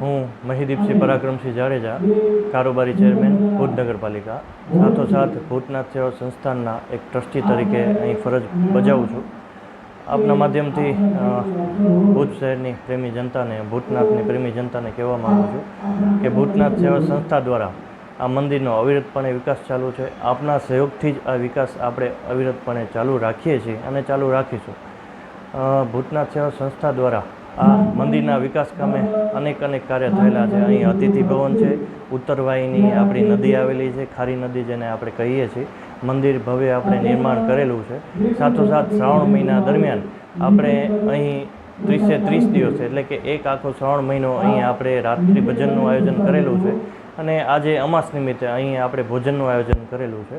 હું મહીદીપસિંહ પરાક્રમસિંહ જાડેજા કારોબારી ચેરમેન ભુજ નગરપાલિકા. સાથોસાથ ભૂતનાથ સેવા સંસ્થાનના એક ટ્રસ્ટી તરીકે અહીં ફરજ બજાવું છું. આપના માધ્યમથી ભુજ શહેરની પ્રેમી જનતાને ભૂતનાથની પ્રેમી જનતાને કહેવા માગું છું કે ભૂતનાથ સેવા સંસ્થા દ્વારા આ મંદિરનો અવિરતપણે વિકાસ ચાલુ છે. આપના સહયોગથી જ આ વિકાસ આપણે અવિરતપણે ચાલુ રાખીએ છીએ અને ચાલુ રાખીશું. ભૂતનાથ સેવા સંસ્થા દ્વારા આ મંદિરના વિકાસ કામે અનેક અનેક કાર્ય થયેલા છે. અહીં અતિથિ ભવન છે, ઉત્તરવાહીની આપણી નદી આવેલી છે, ખારી નદી જેને આપણે કહીએ છીએ. મંદિર ભવ્ય આપણે નિર્માણ કરેલું છે. સાથોસાથ શ્રાવણ મહિના દરમિયાન આપણે અહીં ત્રીસે ત્રીસ દિવસ, એટલે કે એક આખો શ્રાવણ મહિનો અહીં આપણે રાત્રિ ભજનનું આયોજન કરેલું છે. અને આજે અમાસ નિમિત્તે અહીં આપણે ભોજનનું આયોજન કરેલું છે.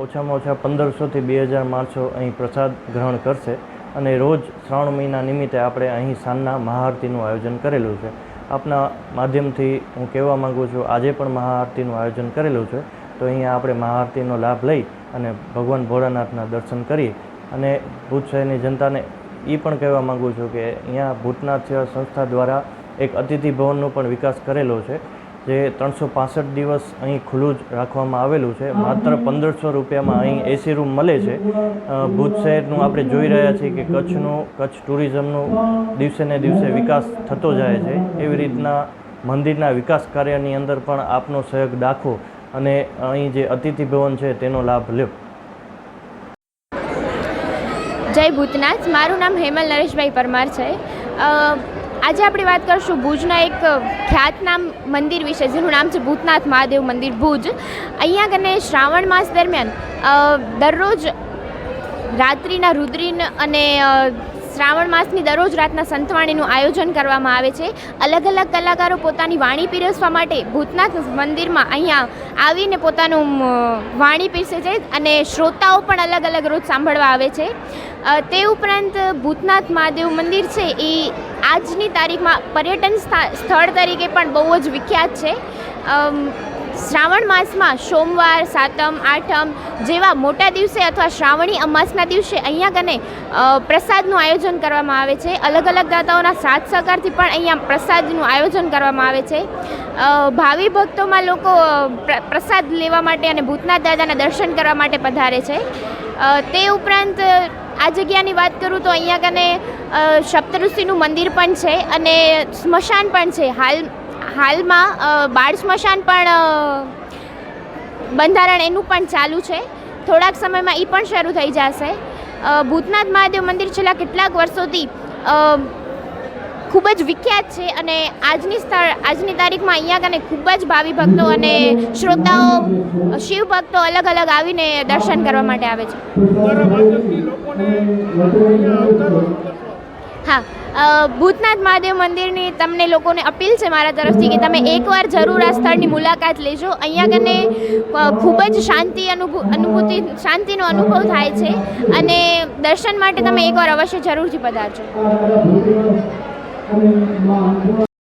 ઓછામાં ઓછા પંદરસોથી બે હજાર માણસો અહીં પ્રસાદ ગ્રહણ કરશે. અને રોજ શ્રાવણ મહિના નિમિત્તે આપણે અહીં સાંજના મહાઆરતીનું આયોજન કરેલું છે. આપના માધ્યમથી હું કહેવા માગું છું, આજે પણ મહાઆરતીનું આયોજન કરેલું છે. તો અહીંયા આપણે મહાઆરતીનો લાભ લઈ અને ભગવાન ભોળાનાથના દર્શન કરી અને ભૂત શહેરની જનતાને એ પણ કહેવા માગું છું કે અહીંયા ભૂતનાથ સેવા સંસ્થા દ્વારા એક અતિથિ ભવનનો પણ વિકાસ કરેલો છે. જે ત્રણસો પાસઠ દિવસ અહીં ખુલ્લું જ રાખવામાં આવેલું છે. માત્ર પંદરસો રૂપિયામાં અહીં એસી રૂમ મળે છે. ભુજ શહેરનું આપણે જોઈ રહ્યા છીએ કે કચ્છનું, કચ્છ ટુરિઝમનું દિવસે ને દિવસે વિકાસ થતો જાય છે. એવી રીતના મંદિરના વિકાસ કાર્યની અંદર પણ આપનો સહયોગ દાખવો અને અહીં જે અતિથિ ભવન છે તેનો લાભ લ્યો. જય ભૂતનાથ. મારું નામ હેમલ નરેશભાઈ પરમાર છે. આજે આપણે વાત કરીશું ભુજના એક ખ્યાતનામ મંદિર વિશે, જેનું નામ છે ભૂતનાથ મહાદેવ મંદિર ભુજ. અહીંયા કને શ્રાવણ માસ દરમિયાન દરરોજ રાત્રિના રુદ્રીન અને શ્રાવણ માસની દરરોજ રાતના સંતવાણીનું આયોજન કરવામાં આવે છે. અલગ અલગ કલાકારો પોતાની વાણી પીરસવા માટે ભૂતનાથ મંદિરમાં અહીંયા આવીને પોતાનું વાણી પીરસે છે અને શ્રોતાઓ પણ અલગ અલગ રોજ સાંભળવા આવે છે. તે ઉપરાંત ભૂતનાથ મહાદેવ મંદિર છે એ આજની તારીખમાં પર્યટન સ્થા- સ્થળ તરીકે પણ બહુ જ વિખ્યાત છે. શ્રાવણ માસમાં સોમવાર, સાતમ, આઠમ જેવા મોટા દિવસે અથવા શ્રાવણી અમાસના દિવસે અહીંયા કને પ્રસાદનું આયોજન કરવામાં આવે છે. અલગ અલગ દાતાઓના સાથ સહકારથી પણ અહીંયા પ્રસાદનું આયોજન કરવામાં આવે છે. ભાવિ ભક્તોમાં લોકો પ્રસાદ લેવા માટે અને ભૂતનાથ દાદાના દર્શન કરવા માટે પધારે છે. તે ઉપરાંત આ જગ્યાની વાત કરું તો અહીંયા કને સપ્તઋષિનું મંદિર પણ છે અને સ્મશાન પણ છે. હાલ હાલમાં બાળ સ્મશાન પણ બંધારણ એનું પણ ચાલુ છે. થોડાક સમયમાં એ પણ શરૂ થઈ જશે. ભૂતનાથ મહાદેવ મંદિર છેલ્લા કેટલાક વર્ષોથી ખૂબ જ વિખ્યાત છે અને આજની સ્થળ, આજની તારીખમાં અહીંયા કને ખૂબ જ ભાવિ ભક્તો અને શ્રોતાઓ, શિવ ભક્તો અલગ અલગ આવીને દર્શન કરવા માટે આવે છે. હા ભૂતનાથ મહાદેવ મંદિરની તમને લોકોને અપીલ છે મારા તરફથી કે તમે એકવાર જરૂર આ સ્થળની મુલાકાત લેજો. અહીંયા કને ખૂબ જ શાંતિ અનુભૂતિ, શાંતિનો અનુભવ થાય છે અને દર્શન માટે તમે એકવાર અવશ્ય જરૂરથી પધારજો.